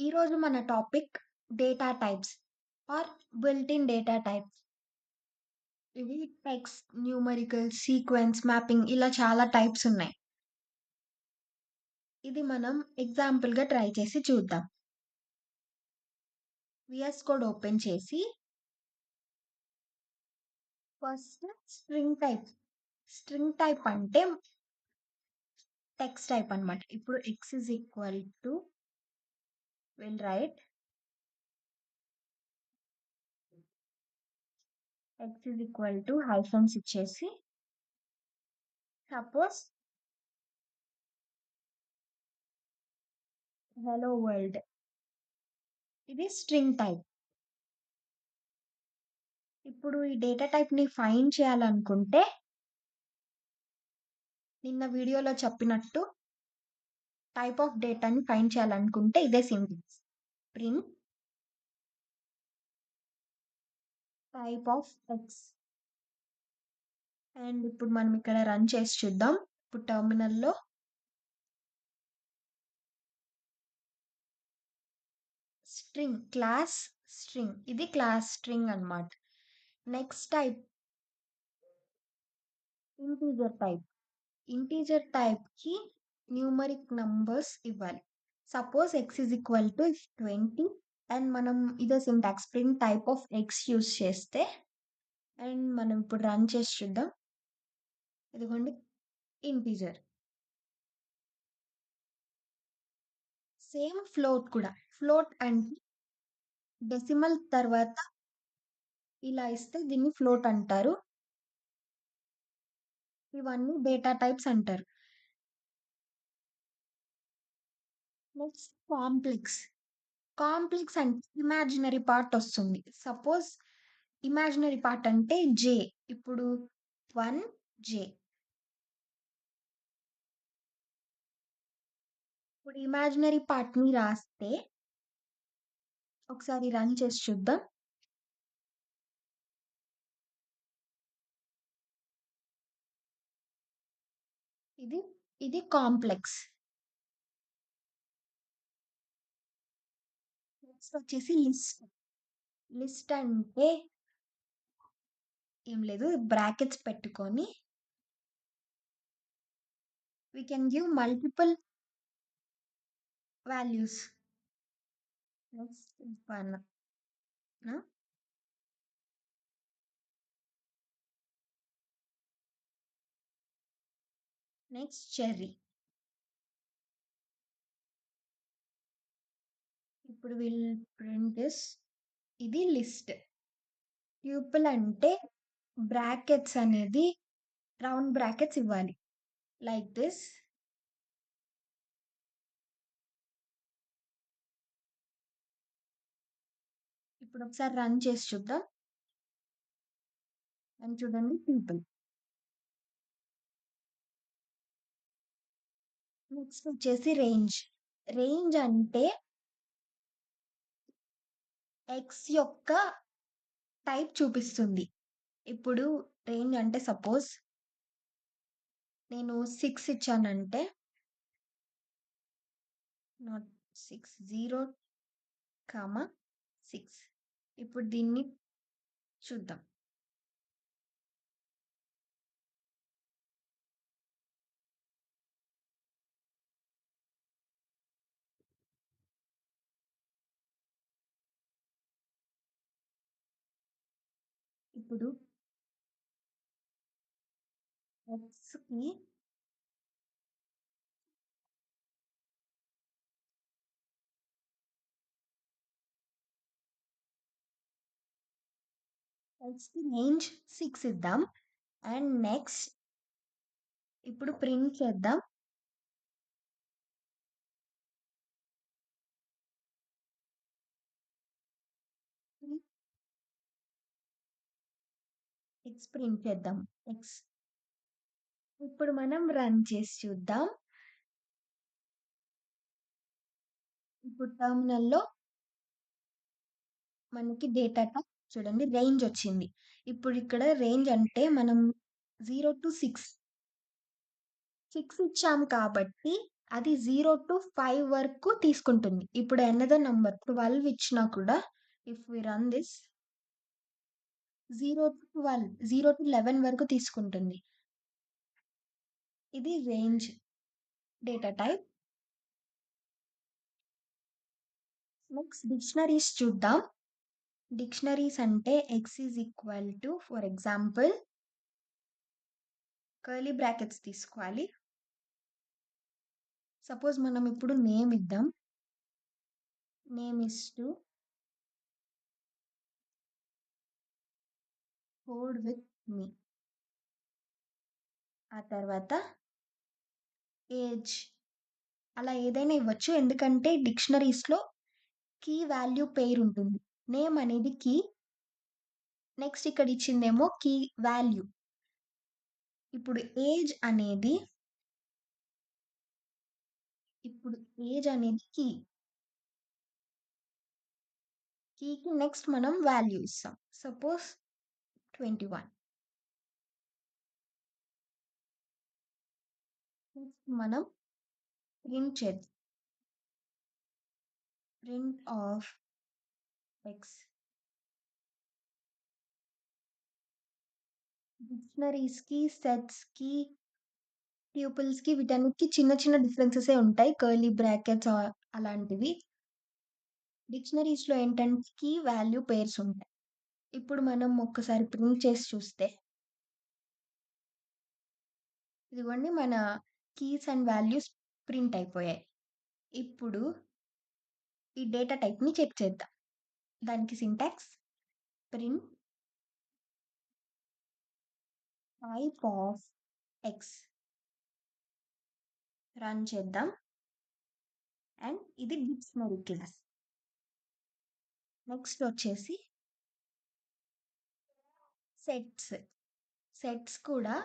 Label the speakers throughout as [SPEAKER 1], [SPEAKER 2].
[SPEAKER 1] ఈరోజు మన topic data types are built in data types. ఇవి టెక్స్ట్, న్యూమరికల్, సీక్వెన్స్, మ్యాపింగ్ ఇలా చాలా టైప్స్ ఉన్నాయి. ఇది మనం ఎగ్జాంపుల్‌గా ట్రై చేసి చూద్దాం. విఎస్ కోడ్ ఓపెన్ చేసి first string type. String type అంటే టెక్స్ట్ టైప్ అన్నమాట. ఇప్పుడు X is equal to will write X is equal to hyphens ఇచ్చేసి. సపోజ్ హలో వరల్డ్ ఇది స్ట్రింగ్ టైప్. ఇప్పుడు ఈ డేటా టైప్‌ని ఫైండ్ చేయాలనుకుంటే నిన్న వీడియోలో చెప్పినట్టు టైప్ ఆఫ్ డేటాని ఫైండ్ చేయాలనుకుంటే ఇదే syntax. Print type of X. And ఇప్పుడు మనం ఇక్కడ రన్ చేసి చూద్దాం. ఇప్పుడు టర్మినల్లో స్ట్రింగ్ క్లాస్ స్ట్రింగ్ ఇది క్లాస్ స్ట్రింగ్ అన్నమాట. Next type integer type. Integer టైప్‌కి numeric numbers ఇవ్వాలి. Suppose X is equal to 20 and మనం ఇదే syntax print type of X use చేస్తే అండ్ మనం ఇప్పుడు రన్ చేసి చూద్దాం. ఇదిగోండి ఇంటీజర్. సేమ్ ఫ్లోట్ కూడా. ఫ్లోట్ అంటే డెసిమల్ తర్వాత ఇలా ఇస్తే దీన్ని ఫ్లోట్ అంటారు. ఇవన్నీ డేటా టైప్స్ అంటారు. Next complex. కాంప్లెక్స్ అంటే ఇమాజినరీ పార్ట్ వస్తుంది. సపోజ్ ఇమాజినరీ పార్ట్ అంటే జే. ఇప్పుడు 1 జే. ఇప్పుడు ఇమాజినరీ పార్ట్‌ని రాస్తే ఒకసారి రన్ చేసి చూద్దాం. ఇది ఇది కాంప్లెక్స్. నెక్స్ట్ వచ్చేసి లిస్ట్. లిస్ట్ అంటే ఏం లేదు బ్రాకెట్స్ పెట్టుకొని we can give multiple values. Next next cherry. ఇప్పుడు విల్ ప్రింట్ ఇస్ ఇది లిస్ట్. ట్యూపుల్ అంటే బ్రాకెట్స్ అనేది రౌండ్ బ్రాకెట్స్ ఇవ్వాలి. Like this. ఇప్పుడు ఒకసారి రన్ చేసి చూద్దాం. అండ్ చూడండి ట్యూపుల్. నెక్స్ట్ వచ్చేసి రేంజ్. రేంజ్ అంటే ఎక్స్ యొక్క టైప్ చూపిస్తుంది. ఇప్పుడు రేంజ్ అంటే సపోజ్ నేను సిక్స్ ఇచ్చానంటే నాట్ 6 0 కామా సిక్స్ ఇప్పుడు దీన్ని చూద్దాం. ఇప్పుడు ఎక్స్‌కి ఎక్స్‌కి రేంజ్ సిక్స్ ఇద్దాం. అండ్ నెక్స్ట్ ఇప్పుడు ప్రింట్ చేద్దాం. ఎక్స్ ప్రింట్ చేద్దాం. ఎక్స్. ఇప్పుడు మనం రన్ చేసి చూద్దాం. ఇప్పుడు టర్మినల్లో మనకి డేటా టైప్ చూడండి రేంజ్ వచ్చింది. ఇప్పుడు ఇక్కడ రేంజ్ అంటే మనం 0-6 6 ఇచ్చాం కాబట్టి అది 0-5 వరకు తీసుకుంటుంది. ఇప్పుడు ఎన్నదో నంబర్ 12 ఇచ్చినా కూడా ఇఫ్ వి రన్ దిస్ 0-12 0-11 వరకు తీసుకుంటుంది. ఇది range data type. Next dictionaries చూద్దాం. డిక్షనరీస్ అంటే X is equal to for example curly brackets తీసుకోవాలి. సపోజ్ మనం ఇప్పుడు నేమ్ ఇద్దాం. Name is to code with me. ఆ తర్వాత ఏజ్ అలా ఏదైనా ఇవ్వచ్చు. ఎందుకంటే డిక్షనరీస్‌లో కీ వాల్యూ పేరు ఉంటుంది. నేమ్ అనేది కీ. నెక్స్ట్ ఇక్కడ ఇచ్చిందేమో కీ వాల్యూ. ఇప్పుడు ఏజ్ అనేది ఇప్పుడు ఏజ్ అనేది కీ. కీకి నెక్స్ట్ మనం వాల్యూ ఇస్తాం. సపోజ్ 21. నెక్స్ట్ మనం ప్రింట్ చేద్దాం. Print of X. డిక్షనరీస్‌కి, సెట్స్‌కి, ట్యూపుల్స్‌కి వీటన్నిటికి చిన్న చిన్న డిఫరెన్సెసే ఉంటాయి. కర్లీ బ్రాకెట్స్ ఆహ్, అలాంటివి. డిక్షనరీస్‌లో ఏంటంటే కీ వాల్యూ పెయిర్స్ ఉంటాయి. ఇప్పుడు మనం ఒక్కసారి ప్రింట్ చేసి చూస్తే ఇదిగోండి మన కీస్ అండ్ వాల్యూస్ ప్రింట్ అయిపోయాయి. ఇప్పుడు ఈ డేటా టైప్‌ని చెక్ చేద్దాం. దానికి syntax print type of X. Run చేద్దాం. అండ్ ఇది డిక్షనరీ క్లాస్. నెక్స్ట్ వచ్చేసి సెట్స్. సెట్స్ కూడా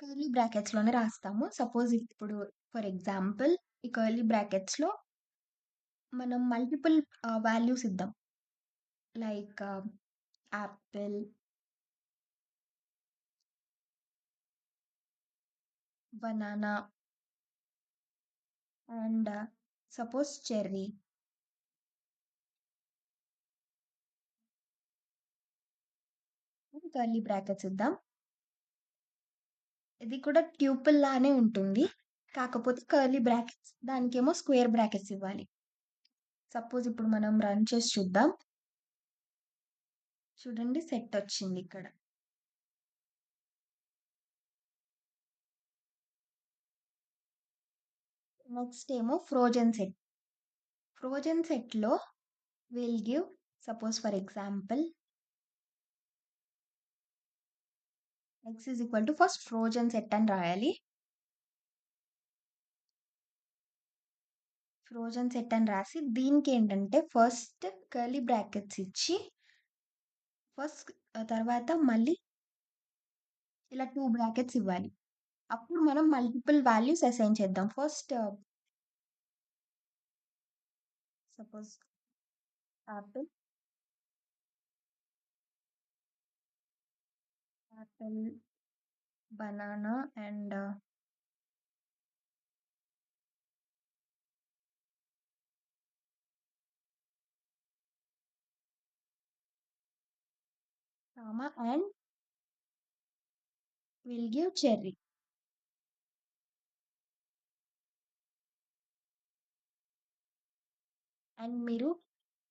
[SPEAKER 1] కర్లీ బ్రాకెట్స్‌లోనే రాస్తాము. సపోజ్ ఇప్పుడు ఫర్ ఎగ్జాంపుల్ ఈ కర్లీ బ్రాకెట్స్‌లో మనం మల్టిపుల్ వాల్యూస్ ఇద్దాం. Like apple banana and suppose cherry. Curly brackets ఇద్దాం. ఇది కూడా ట్యూపుల్ లానే ఉంటుంది. కాకపోతే కర్లీ బ్రాకెట్స్. దానికేమో స్క్వేర్ బ్రాకెట్స్ ఇవ్వాలి. సపోజ్ ఇప్పుడు మనం రన్ చేసి చూద్దాం. చూడండి సెట్ వచ్చింది ఇక్కడ. నెక్స్ట్ ఏమో ఫ్రోజన్ సెట్. ఫ్రోజన్ సెట్‌లో will give suppose for example X is equal to first frozen set అని రాయాలి. ఫ్రోజన్ సెట్ అని రాసి దీనికి ఏంటంటే ఫస్ట్ కర్లీ బ్రాకెట్స్ ఇచ్చి ఫస్ట్ తర్వాత మళ్ళీ ఇలా టూ బ్రాకెట్స్ ఇవ్వాలి. అప్పుడు మనం మల్టిపుల్ వాల్యూస్ అసైన్ చేద్దాం. First suppose apple apple, banana and comma and will give cherry. And మీరు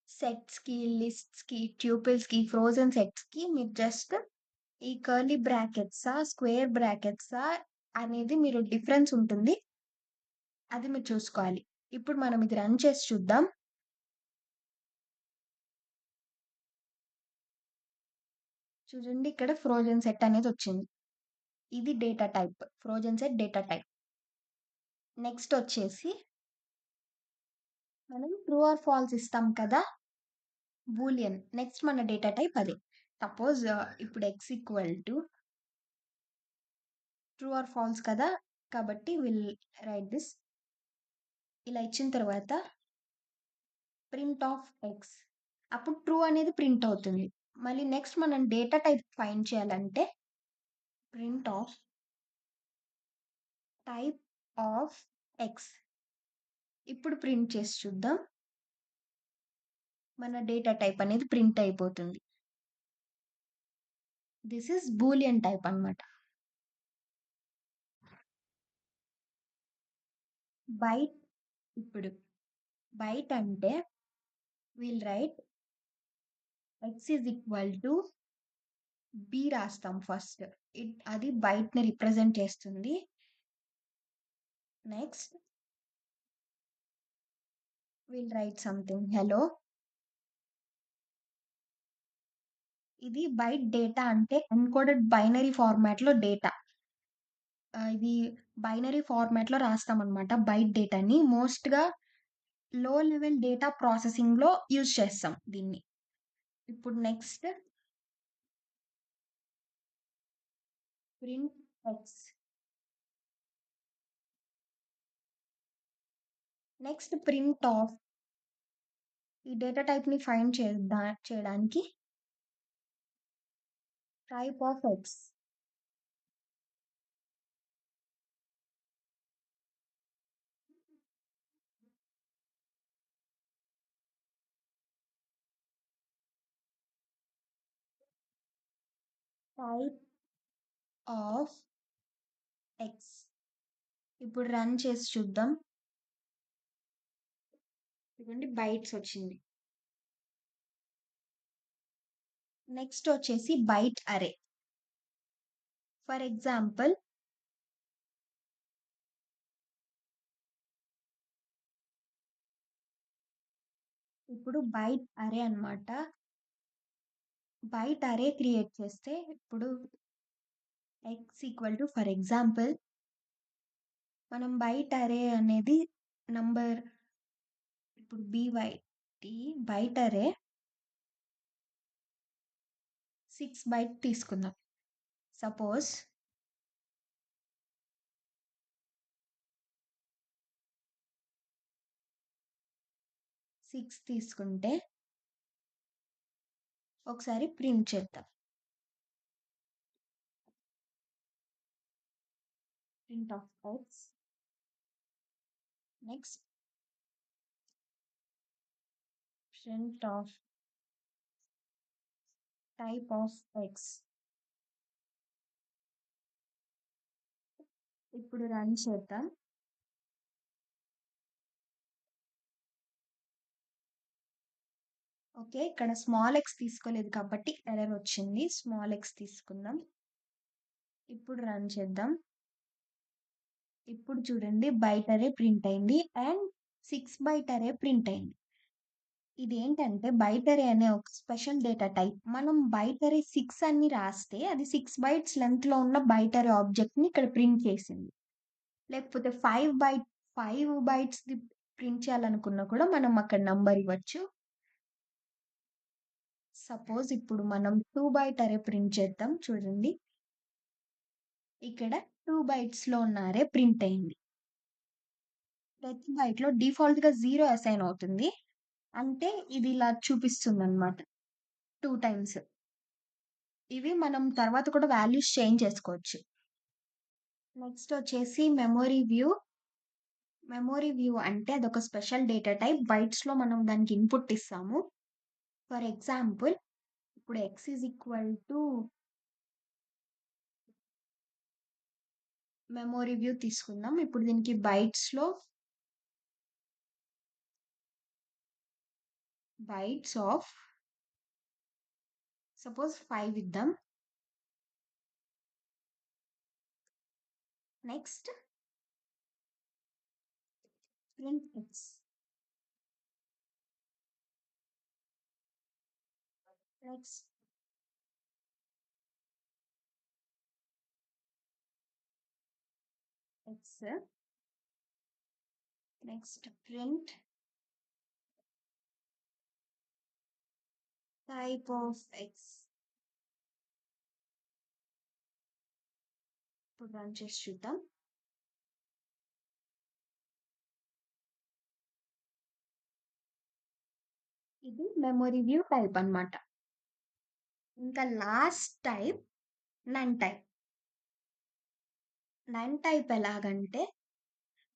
[SPEAKER 1] సెట్స్‌కి, లిస్ట్స్‌కి, ట్యూపిల్స్కి ఫ్రోజన్ సెట్స్‌కి మీరు జస్ట్ ఈ కర్లీ బ్రాకెట్సా, స్క్వేర్ బ్రాకెట్సా అనేది మీరు డిఫరెన్స్ ఉంటుంది. అది మీరు చూసుకోవాలి. ఇప్పుడు మనం ఇది రన్ చేసి చూద్దాం. చూడండి ఇక్కడ ఫ్రోజన్ సెట్ అనేది వచ్చింది. ఇది data type. Frozen set data type. Next వచ్చేసి మనం ట్రూ ఆర్ ఫాల్స్ ఇస్తాం కదా! బూలియన్. నెక్స్ట్ మన డేటా టైప్ అదే. సపోజ్ ఇప్పుడు X equal to true or false కదా! కాబట్టి విల్ రైట్ దిస్. ఇలా ఇచ్చిన తర్వాత ప్రింట్ ఆఫ్ ఎక్స్. అప్పుడు ట్రూ అనేది ప్రింట్ అవుతుంది. మళ్ళీ నెక్స్ట్ మనం డేటా టైప్ ఫైండ్ చేయాలంటే print of type of X ఇప్పుడు ప్రింట్ చేసి చూద్దాం మన డేటా టైప్ అనేది ప్రింట్ అయిపోతుంది దిస్ ఇస్ బూలియన్ టైప్ అన్నమాట. బైట్ ఇప్పుడు బైట్ అంటే we'll write x is equal to b రాస్తాం ఫస్ట్ ఇట్ అది బైట్ని రిప్రజెంట్ చేస్తుంది. Next we'll write something hello ఇది బైట్ డేటా అంటే ఎన్కోడెడ్ బైనరీ ఫార్మాట్లో డేటా. ఇది బైనరీ ఫార్మాట్లో రాస్తాం అనమాట బైట్ డేటాని. మోస్ట్గా లో లెవెల్ డేటా ప్రాసెసింగ్లో యూజ్ చేస్తాం దీన్ని. ఇప్పుడు next print x. Next print of. ఈ డేటా టైప్ని ఫైండ్ చేద్దా చేయడానికి type of x type of x ఇప్పుడు రన్ చేసి చూద్దాం. ఇదిగోండి బైట్స్ వచ్చింది. నెక్స్ట్ వచ్చేసి బైట్ అరే ఫర్ ఎగ్జాంపుల్ ఇప్పుడు బైట్ అరే అన్నమాట. బైట్ అరే క్రియేట్ చేస్తే ఇప్పుడు x equal to for example మనం బైట్ అరే అనేది నంబర్ ఇప్పుడు BYT byte array six byte తీసుకుందాం. సపోజ్ సిక్స్ తీసుకుంటే ఒకసారి ప్రింట్ చేద్దాం. Print of x next print of type of x. ఇప్పుడు రన్ చేద్దాం. ఓకే ఇక్కడ స్మాల్ ఎక్స్ తీసుకోలేదు కాబట్టి ఎర్రర్ వచ్చింది. స్మాల్ ఎక్స్ తీసుకుందాం. ఇప్పుడు రన్ చేద్దాం. ఇప్పుడు చూడండి బయట అరే ప్రింట్ అయింది. And six byte array print అయింది. ఇది ఏంటంటే అనే ఒక స్పెషల్ డేటా టైప్. మనం బైటరీ సిక్స్ అని రాస్తే అది సిక్స్ బైట్స్ లెంత్లో ఉన్న బైటరీ ఆబ్జెక్ట్ని ఆబ్జెక్ట్ని ఇక్కడ ప్రింట్ చేసింది. లేకపోతే five byte five bytes print చేయాలనుకున్నా కూడా మనం అక్కడ నంబర్ ఇవ్వచ్చు. సపోజ్ ఇప్పుడు మనం టూ బైట్ అరే ప్రింట్ చేద్దాం చూడండి. ఇక్కడ టూ బైట్స్లో ఉన్న అరే ప్రింట్ అయింది. ప్రతి బైట్లో డిఫాల్ట్గా జీరో అసైన్ అవుతుంది. అంటే ఇది ఇలా చూపిస్తుంది అనమాట టూ టైమ్స్. ఇవి మనం తర్వాత కూడా వాల్యూస్ చేంజ్ చేసుకోవచ్చు. నెక్స్ట్ వచ్చేసి మెమొరీ వ్యూ. మెమొరీ వ్యూ అంటే అదొక స్పెషల్ డేటా టైప్. బైట్స్లో మనం దానికి ఇన్పుట్ ఇస్తాము. ఫర్ ఎగ్జాంపుల్ ఇప్పుడు x is equal to memory view తీసుకుందాం. ఇప్పుడు దీనికి బైట్స్లో bytes of suppose 5 with them. Next print x. Next. X. Next print. Type of x ఇప్పుడు రన్ చేసి చూద్దాం ఇది మెమొరీ వ్యూ టైప్ అన్నమాట. ఇంకా last type none type none type ఎలాగంటే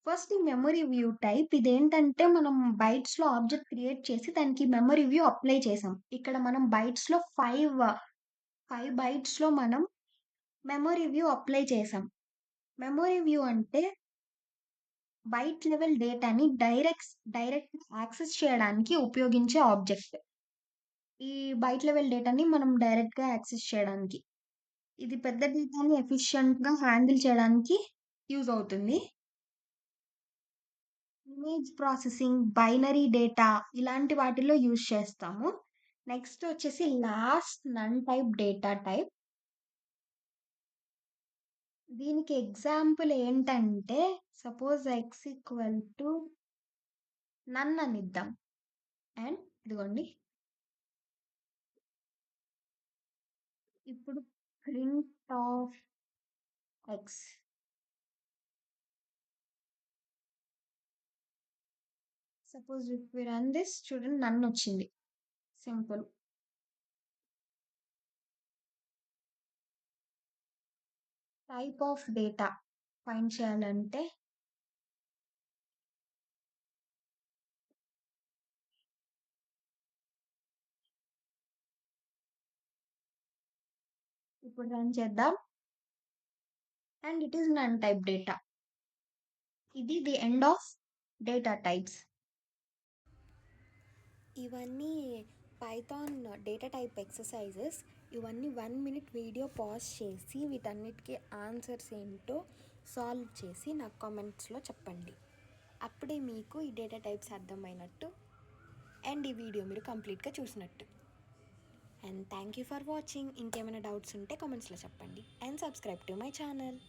[SPEAKER 1] ఫస్ట్ ఈ మెమరీ వ్యూ టైప్ ఇదేంటంటే మనం బైట్స్‌లో ఆబ్జెక్ట్ క్రియేట్ చేసి దానికి మెమరీ వ్యూ అప్లై చేసాం. ఇక్కడ మనం బైట్స్‌లో 5, 5 బైట్స్‌లో మనం మెమరీ వ్యూ అప్లై చేసాం. మెమరీ వ్యూ అంటే బైట్ లెవెల్ డేటాని డైరెక్ట్ డైరెక్ట్ యాక్సెస్ చేయడానికి ఉపయోగించే ఆబ్జెక్ట్. ఈ బైట్ లెవెల్ డేటాని మనం డైరెక్ట్‌గా యాక్సెస్ చేయడానికి. ఇది పెద్ద డేటాని ఎఫిషియంట్‌గా హ్యాండిల్ చేయడానికి యూజ్ అవుతుంది. ఇమేజ్ ప్రాసెసింగ్, బైనరీ డేటా ఇలాంటి వాటిలో యూజ్ చేస్తాము. నెక్స్ట్ వచ్చేసి last none type data type. దీనికి ఎగ్జాంపుల్ ఏంటంటే suppose x equal to none అనిద్దాం. And ఇదిగోండి. ఇప్పుడు print of x. Suppose if we run this చూడండి నన్ను వచ్చింది. Simple. Type of data find చేయాలంటే ఇప్పుడు రన్ చేద్దాం. And it is none type data. ఇది the end of data types.
[SPEAKER 2] ఇవన్నీ Python data type exercises ఇవన్నీ వన్ మినిట్ వీడియో పాజ్ చేసి వీటన్నిటికీ ఆన్సర్స్ ఏంటో సాల్వ్ చేసి నాకు కామెంట్స్లో చెప్పండి. అప్పుడే మీకు ఈ డేటా టైప్స్ అర్థమైనట్టు అండ్ ఈ వీడియో మీరు కంప్లీట్గా చూసినట్టు. And thank you for watching ఇంకేమైనా డౌట్స్ ఉంటే కామెంట్స్లో చెప్పండి. And subscribe to my channel